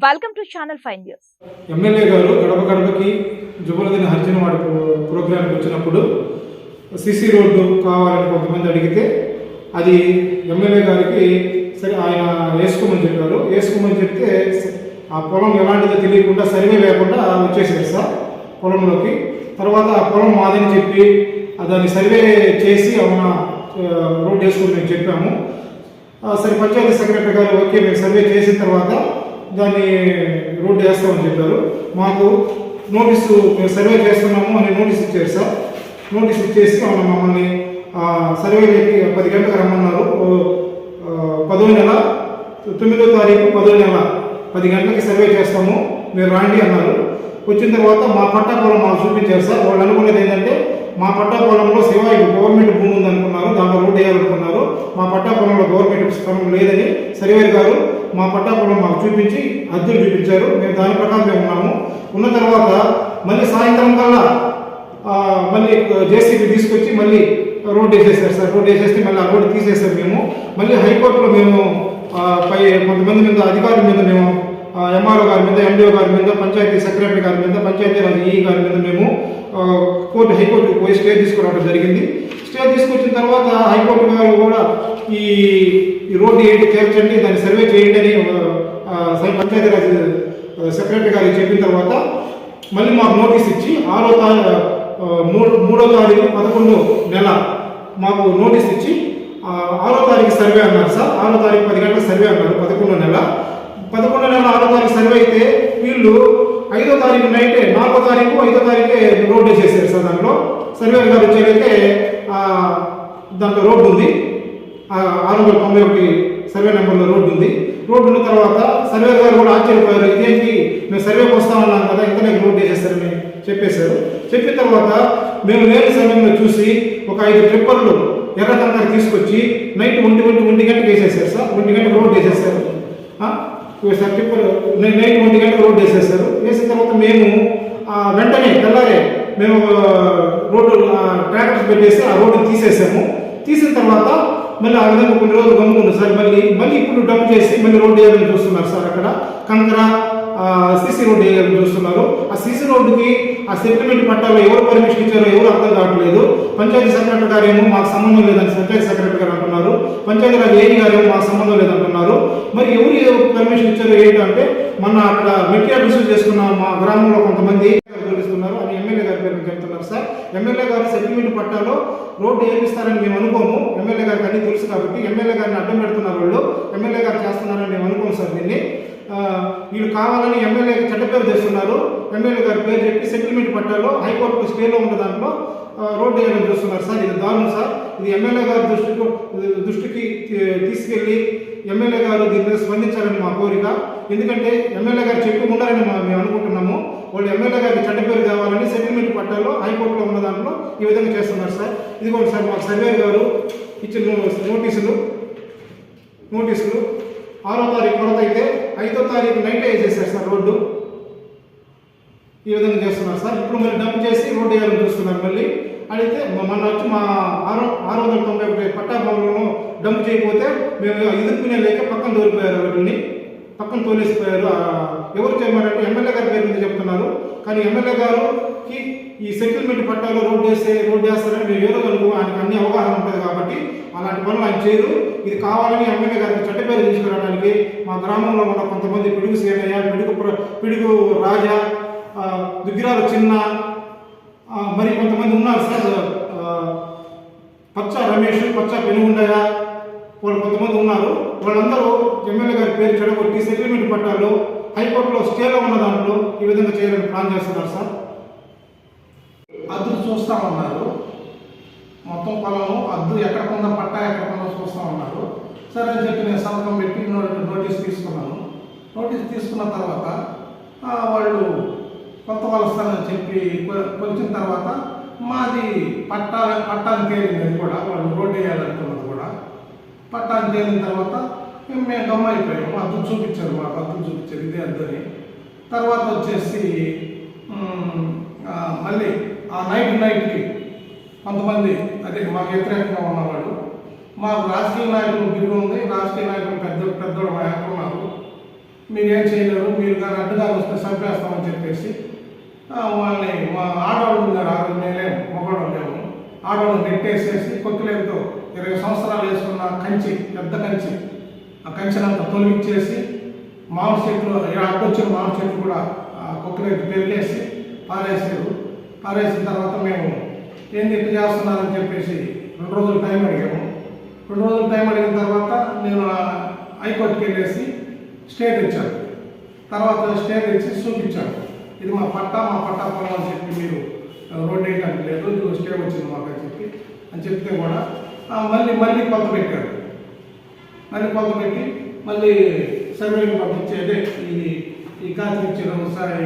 Welcome to channel five news MLA గారు గడప గడపకి జుబలదిన హర్జన వాడి ప్రో- ప్రోగ్రాంకి వచ్చినప్పుడు సిసి రోడ్డు కావాలని కొంతమంది అడిగితే అది ఎమ్మెల్యే గారికి సరే ఆయన వేసుకోమని చెప్పారు. వేసుకోమని చెప్తే ఆ పొలం ఎలాంటిదో తెలియకుండా సర్వే లేకుండా వచ్చేసారు సార్ పొలంలోకి. తర్వాత ఆ పొలం మాదని చెప్పి దాన్ని సర్వే చేసి అవునా ఆ, రోడ్డు వేసుకుని మేము చెప్పాము సరే పంచాయతీ సెక్రటరీ గారు ఓకే మేము సర్వే చేసిన తర్వాత దాన్ని రోడ్డు వేస్తామని చెప్పారు. మాకు నోటీసు మేము సర్వే చేస్తున్నాము అని నోటీస్ ఇచ్చారు సార్. నోటీస్ ఇచ్చేసి అవును మమ్మల్ని సర్వే పది గంటలకు రమ్మన్నారు. పదో నెల తొమ్మిదో తారీఖు పదో నెల పది గంటలకి సర్వే చేస్తాము. మీరు రాండి అన్నారు. వచ్చిన తర్వాత మా పట్టా పొలం మాకు చూపించారు సార్. వాళ్ళు అనుకునేది ఏంటంటే మా పట్టా పొలంలో శివ గవర్నమెంట్ భూమి ఉంది అనుకున్నారు దాంట్లో రోడ్డు వేయాలనుకున్నారు. మా పట్టా పొలంలో గవర్నమెంట్ స్థలం లేదని సర్వేర్ గారు మా పట్టా పొలం మాకు చూపించి అద్దెలు చూపించారు. మేము దాని ప్రకారం మేము ఉన్నాము. ఉన్న తర్వాత మళ్ళీ సాయంత్రం కల్లా మళ్ళీ జేసీబీ తీసుకొచ్చి మళ్ళీ రోడ్ వేసేసారు సార్. రోడ్ వేసేస్తే మళ్ళీ ఆ రోడ్ తీసేసారు మేము. మళ్ళీ హైకోర్టులో మేము పై కొంతమంది మీద అధికారుల మీద మేము ఎంఆర్ఓ గారి మీద ఎండిఓ గారి మీద పంచాయతీ సెక్రటరీ గారి మీద పంచాయతీ రాజ్ ఈ గారి మీద మేము కోర్టు హైకోర్టు పోయి స్టే తీసుకురావడం జరిగింది. స్టే తీసుకొచ్చిన తర్వాత హైకోర్టు గారు కూడా ఈ రోడ్డు ఏంటి తీర్చండి దాన్ని సర్వే చేయండి అని ఆ, ఆ, సెక్రటరీ గారికి చెప్పిన తర్వాత మళ్ళీ మాకు నోటీస్ ఇచ్చి ఆరో తారీఖు మూడు మూడో తారీఖు పదకొండు నెల మాకు నోటీస్ ఇచ్చి ఆరో తారీఖు సర్వే అన్నారు సార్. ఆరో తారీఖు పది గంటల సర్వే అన్నారు పదకొండో నెల. పదకొండో నెల ఆరో తారీఖు సర్వే అయితే వీళ్ళు ఐదో తారీఖు నైటే నాలుగో తారీఖు ఐదో తారీఖే రోడ్డు వేసేసారు సార్ దాంట్లో. సర్వేర్ గారు వచ్చేదైతే దాంట్లో రోడ్డు ఉంది. ఆరు వందల తొంభై ఒకటి సర్వే నెంబర్లో రోడ్డు ఉంది. రోడ్డు ఉన్న తర్వాత సర్వే గారు కూడా ఆశ్చర్యపోయారు. ఇదేంటి? మేము సర్వేకి వస్తామన్నాం కదా ఇంకనే రోడ్డు వేసేస్తారని చెప్పేశారు. చెప్పిన తర్వాత మేము లేని సమయంలో చూసి ఒక ఐదు ట్రిప్పర్లు ఎర్ర కంకర తీసుకొచ్చి నైట్ ఒంటి ఒంటి ఒంటి గంటకి వేసేసారు సార్. ఒంటి గంటకు రోడ్డు వేసేసారు సార్ ట్రిప్పర్ నైట్ ఒంటి గంటకు రోడ్డు వేసేసారు వేసిన మేము వెంటనే తెల్లారే మేము రోడ్డు ఆ, ట్రాక్టర్స్ పెట్టేసి ఆ రోడ్డు తీసేసాము. తీసిన తర్వాత మళ్ళీ ఆ విధంగా కొన్ని రోజులు గమ్ముకున్నాం సార్. మళ్ళీ మళ్ళీ ఇప్పుడు డంప్ చేసి మళ్ళీ రోడ్డు వేయాలని చూస్తున్నారు సార్ అక్కడ? కంకర సీసీ రోడ్డు వేయాలని చూస్తున్నారు. ఆ సీసీ రోడ్డుకి ఆ సెంటిమెంట్ పట్టాలో ఎవరు పర్మిషన్ ఇచ్చారో ఎవరు అర్థం కావట్లేదు. పంచాయతీ సెక్రటరీ గారు ఏమో మాకు సంబంధం లేదని పంచాయతీ సెక్రటరీ గారు అంటున్నారు. పంచాయతీ రాజ్ ఏఈ గారు ఏమో మాకు సంబంధం లేదంటున్నారు. మరి ఎవరు పర్మిషన్ ఇచ్చారో ఏంటంటే మొన్న అక్కడ మెటీరియల్ రిసీవ్ చేసుకున్న మా గ్రామంలో కొంతమంది చూపిస్తున్నారు అని ఎమ్మెల్యే గారి పేరు చెప్తున్నారు సార్. ఎమ్మెల్యే గారు సెంటిమెంట్ పట్టాలో రోడ్డు వేపిస్తారని మేము అనుకోము. ఎమ్మెల్యే గారికి అన్ని తెలుసు కాబట్టి ఎమ్మెల్యే గారిని అడ్డం పెడుతున్నారు వాళ్ళు. ఎమ్మెల్యే గారు చేస్తున్నారని మేము అనుకోము సార్ దీన్ని. వీళ్ళు కావాలని ఎమ్మెల్యేకి చెడ్డ పేరు తెస్తున్నారు. ఎమ్మెల్యే గారి పేరు చెప్పి సెటిల్మెంట్ పట్టాలో హైకోర్టు స్టేలో ఉన్న దాంట్లో రోడ్డు వేయాలని చూస్తున్నారు సార్. ఇది దారుణం సార్. ఇది ఎమ్మెల్యే గారి దృష్టికి దృష్టికి తీసుకెళ్ళి ఎమ్మెల్యే గారు దీని మీద స్పందించాలని మా కోరిక. ఎందుకంటే ఎమ్మెల్యే గారు చెప్పి ఉండాలని మా- మేము అనుకుంటున్నాము. వాళ్ళు ఎమ్మెల్యే గారికి చెడ్డ పేరు కావాలని సెటిల్మెంట్ పట్టాలో హైకోర్టులో ఉన్న దాంట్లో ఈ విధంగా చేస్తున్నారు సార్. ఇదిగోండి సార్ మాకు సర్వేర్ గారు ఇచ్చిన నోటీసులు నోటీసులు ఆరో తారీఖు కొరత అయితే ఐదో తారీఖు నైట్ వేసేసారు సార్ రోడ్డు? ఈ విధంగా చేస్తున్నారు సార్. ఇప్పుడు మళ్ళీ డంప్ చేసి రోడ్డు వేయాలని చూస్తున్నారు మళ్ళీ. అడిగితే మొన్న వచ్చి మా ఆరు ఆరు వందల తొంభై ఒకటి పట్టాభవనంలో డంప్ చేయకపోతే మేము ఎదుర్కొనే లేక పక్కన తోలిపోయారు వాటిని పక్కన తోలేసిపోయారు. ఎవరు చేయమన్నట్టు ఎమ్మెల్యే గారి పేరు మీద చెప్తున్నారు. కానీ ఎమ్మెల్యే గారుకి ఈ సెటిల్మెంట్ పట్టాలో రోడ్డు వేస్తే రోడ్డు వేస్తారని మేము ఏదో కనుక ఆయనకు అన్ని అవగాహన ఉంటుంది కాబట్టి అలాంటి పనులు ఆయన చేయరు. ఇది కావాలని ఎమ్మెల్యే గారికి చట్ట పేరు తీసుకురావడానికి మా గ్రామంలో ఉన్న కొంతమంది పిడుగు సేనయ్య పిడుగు పిడుగు రాజా దుగ్గిరాల చిన్న మరి కొంతమంది ఉన్నారు సార్. పచ్చ రమేష్ పచ్చ పెనుగుండయ్య వాళ్ళు కొంతమంది ఉన్నారు. వాళ్ళందరూ ఎమ్మెల్యే గారి పేరు చెడగొట్టి సెటిల్మెంట్ పట్టాలు హైకోర్టులో స్టేలో ఉన్న దాంట్లో ఈ విధంగా చేయాలని ప్లాన్ చేస్తున్నారు సార్. అద్దు చూస్తామన్నారు మొత్తం పొలం అద్దు ఎక్కడ ఉందో పట్టా ఎక్కడ కొంద చూస్తూ ఉన్నారు. సరే అని చెప్పి నేను సంతకం పెట్టి నోటీస్ తీసుకున్నాను. నోటీస్ తీసుకున్న తర్వాత వాళ్ళు కొత్త వాళ్ళు చెప్పి కొ- తర్వాత మాది పట్టా పట్టాన్ని తేలింది కూడా. వాళ్ళు రోడ్డు వేయాలనుకున్నది కూడా. పట్టాన్ని తేలిన తర్వాత మేము మేము గమ్మైపోయాము అద్దు చూపించారు మాకు అద్దు చూపించారు ఇదే అద్దని తర్వాత వచ్చేసి మళ్ళీ ఆ నైట్ నైట్కి కొంతమంది అదే మాకు వ్యతిరేకంగా ఉన్నవాళ్ళు మాకు రాజకీయ నాయకులు బిల్లు ఉంది రాజకీయ నాయకులు పెద్ద పెద్దోళ్ళు మా వెనక ఉన్నారు. చేయలేరు మీరు కానీ అడ్డుగా వస్తే చంపేస్తామని చెప్పేసి వాళ్ళని మా ఆడవాళ్ళు ఉన్నారు ఆరు మేలే నేనే మగవాళ్ళు లేవు ఆడవాళ్ళు నెట్టేసేసి కొత్తులేరుతో ఇరవై సంవత్సరాలు వేసుకున్న కంచి పెద్ద కంచి. ఆ కంచెనంతా తొలగించేసి మామిడి చెట్లు ఇక్కడ అడ్డొచ్చిన మామిడి చెట్లు కూడా కుక్కలేరు పెరిగేసి పారేసారు పారేసిన తర్వాత మేము ఏంది ఇట్లా చేస్తున్నారని చెప్పేసి రెండు రోజులు టైం అడిగాము. రెండు రోజులు టైం అడిగిన తర్వాత నేను హైకోర్టుకి వెళ్ళేసి స్టేట్ ఇచ్చాను తర్వాత స్టేట్ ఇచ్చి చూపించాను. ఇది మా పట్టా మా పట్టా పొలం అని చెప్పి మీరు రోడ్ వేయడానికి లేదు స్టే వచ్చింది మాకు అని చెప్పి అని చెప్తే కూడా మళ్ళీ మళ్ళీ కొత్త పెట్టారు. మరి కొంత పెట్టి మళ్ళీ సర్వేని పంపించేది ఈ ఈ ఖాతా ఇచ్చిన ఒకసారి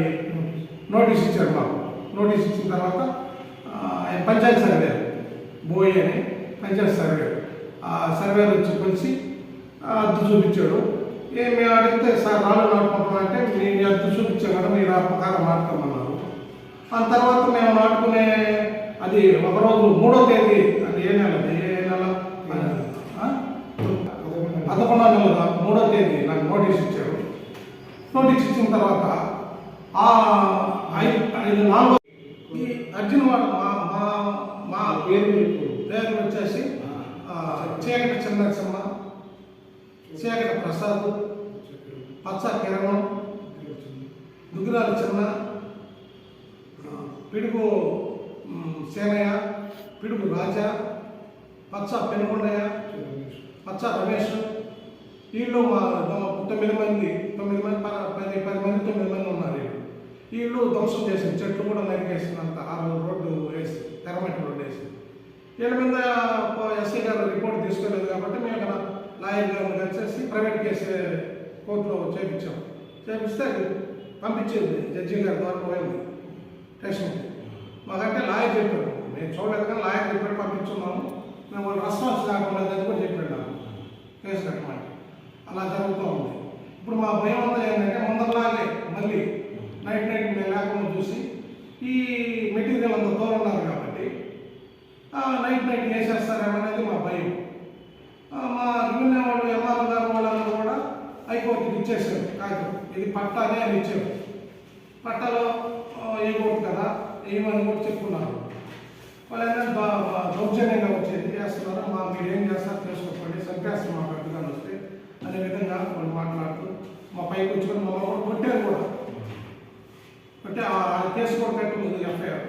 నోటీస్ ఇచ్చారు మాకు. నోటీస్ ఇచ్చిన తర్వాత పంచాయత్ సర్వే బోయి అని పంచాయత్ సర్వే. ఆ సర్వే వచ్చి కొలిసి అద్దు చూపించాడు. ఏ మేము అడిగితే సార్ రాళ్ళు నాటుకుంటామంటే నేను అద్దు చూపించాను కదా మీరు ఆ ప్రకారం నాటుకోమన్నారు. ఆ తర్వాత మేము నాటుకునే అది ఒకరోజు మూడో తేదీ అది ఏ నెలది? పదకొండో నెల మూడో తేదీ నాకు నోటీస్ ఇచ్చారు. నోటీస్ ఇచ్చిన తర్వాత ఆ ఐదు ఐదు నాలుగో ఈ అర్జున్ వాడు మా మా మా పేరు పేరు వచ్చేసి చీకటి చిన్నరసింహ చీకటి ప్రసాద్ పచ్చ కిరణం దుగ్గిరాల చిన్న పిడుగు సేనయ్య పిడుగు రాజా పచ్చ పెనుగొండయ్య పచ్చ రమేష్ వీళ్ళు మా తొమ్మిది మంది తొమ్మిది మంది ప- పది పది మంది తొమ్మిది మంది ఉన్నారు వీళ్ళు వీళ్ళు ధ్వంసం చేసింది చెట్లు కూడా నరికేసినంత ఆ రోడ్డు వేసి తెరమట్టి రోడ్డు వేసి. వీళ్ళ మీద ఎస్ఐ గారు రిపోర్ట్ తీసుకోలేదు కాబట్టి మేము ఇక్కడ లాయర్ గారిని కలిసేసి ప్రైవేట్ కేసు కోర్టులో చేయించాం చేపిస్తే అది పంపించేది జడ్జి గారి ద్వారా పోయింది. స్టేషన్కి మాకంటే లాయర్ చెప్పాడు నేను చూడలేదు కానీ లాయర్ చెప్పాడు పంపించున్నాము. మేము రెస్పాన్స్ కాకుండా అది కూడా చెప్పాడు నాకు. కేసు కట్టమని. అలా జరుగుతూ ఉంది. ఇప్పుడు మా భయం అంతా ఏంటంటే ముందరలాగే మళ్ళీ నైట్ నైట్ మేము లేకుండా చూసి ఈ మెటీరియల్ అంత దూరం ఉన్నారు కాబట్టి నైట్ నైట్ వేసేస్తారేమనేది మా భయం. మా రివెన్యూ వాళ్ళు ఎంఆర్ గారు వాళ్ళందరూ కూడా హైకోర్టుకి ఇచ్చేసారు కాగితం ఇది పట్టానే అని ఇచ్చారు. పట్టాలో వేయకూడదు కదా ఏమని కూడా చెప్పుకున్నారు. వాళ్ళు ఏంటంటే దౌర్జన్యంగా వచ్చేది. చేస్తున్నారు? మా మీరు ఏం చేస్తారు చేసుకోకండి సంకేస్తారు మాకు అనే విధంగా వాళ్ళు మాట్లాడుతూ మా పైకి వచ్చుకొని మమ్మల్ని కూడా కొట్టారు కూడా. అంటే ఆ కేసు కూడా కట్టుకుంది ఎఫ్ఐఆర్.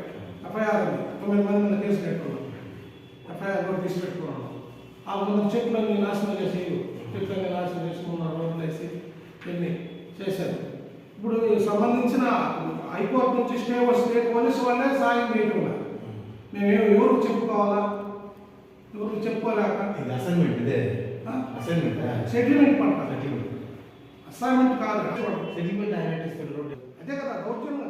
ఎఫ్ఐఆర్ ఉంది. తొమ్మిది మంది మీద కేసు కట్టుకున్నాం ఎఫ్ఐఆర్ కూడా తీసి పెట్టుకున్నాం. ఆ ముందు చెట్లన్నీ నాశనం చేసి చెట్లన్నీ నాశనం చేసి మూడు రోడ్లు వేసి ఇవన్నీ చేశారు. ఇప్పుడు సంబంధించిన హైకోర్టు నుంచి స్టే వస్తే పోలీసు వాళ్ళే సాయం చేయటం లేదు. మేమేం ఎవరికి చెప్పుకోవాలా? ఎవరికి చెప్పుకోలేక? ఇది అసైన్మెంట్ ఇదే. సెటిల్మెంట్ పట్టాలి సెటిల్మెంట్ అసైన్మెంట్ కాదు. సెటిల్మెంట్ ఆయన రోడ్ అదే కదా దౌర్జన్యం